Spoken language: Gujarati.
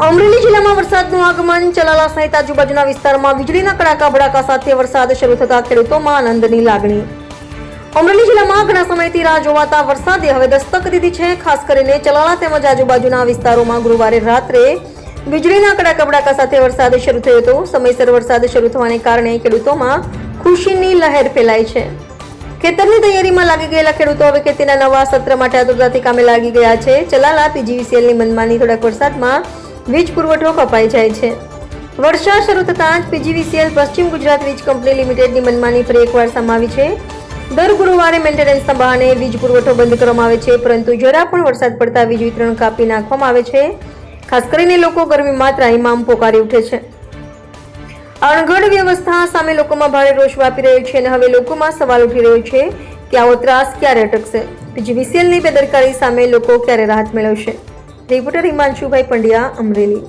દમણ ચલાલા સહિત આજુબાજુના વિસ્તારમાં વીજળીના કડાકા ભડાકા સાથે વરસાદ શરૂ થતા ખેડૂતોમાં આનંદની લાગણી. અમરેલી જિલ્લામાં ઘણા સમયથી રાહ જોવાતા વરસાદે હવે દસ્તક દીધી છે, ખાસ કરીને ચલાલા તેમજ આજુબાજુના વિસ્તારોમાં ગુરુવારે રાત્રે વીજળીના કડાકા ભડાકા સાથે વરસાદ શરૂ થયો હતો. સમયસર વરસાદ શરૂ થવાને કારણે ખેડૂતોમાં ખુશીની લહેર ફેલાઈ છે. ખેતરની તૈયારીમાં લાગી ગયેલા ખેડૂતો હવે ખેતીના નવા સત્ર માટે આતુરતાથી કામે લાગી ગયા છે. ચલાલા, પીજીવીસીએલની મનમાની થોડાક વરસાદમાં વીજ પુરવઠો કપાઈ જાય છે. વર્ષા શરૂ થતાં જ પીજીવીસીએલ પશ્ચિમ ગુજરાત વીજ કંપની લિમિટેડની મનમાની ફરી એકવાર સમાવી છે. દર ગુરુવારે મેન્ટેનન્સના બહાને વીજ પુરવઠો બંધ કરવામાં આવે છે, પરંતુ જરા પણ વરસાદ પડતા વીજ વિતરણ કાપી નાખવામાં આવે છે. ખાસ કરીને લોકો ગરમીમાં ત્રાહીમામ પોકારી ઉઠે છે. અણઘડ વ્યવસ્થા સામે લોકોમાં ભારે રોષ વ્યાપી રહ્યો છે અને હવે લોકોમાં સવાલ ઉઠી રહ્યો છે કે આવો ત્રાસ ક્યારે અટકશે? પીજીવીસીએલની બેદરકારી સામે લોકો ક્યારે રાહત મેળવશે? રિપોર્ટર હિમાંશુભાઈ પંડ્યા અમરેલી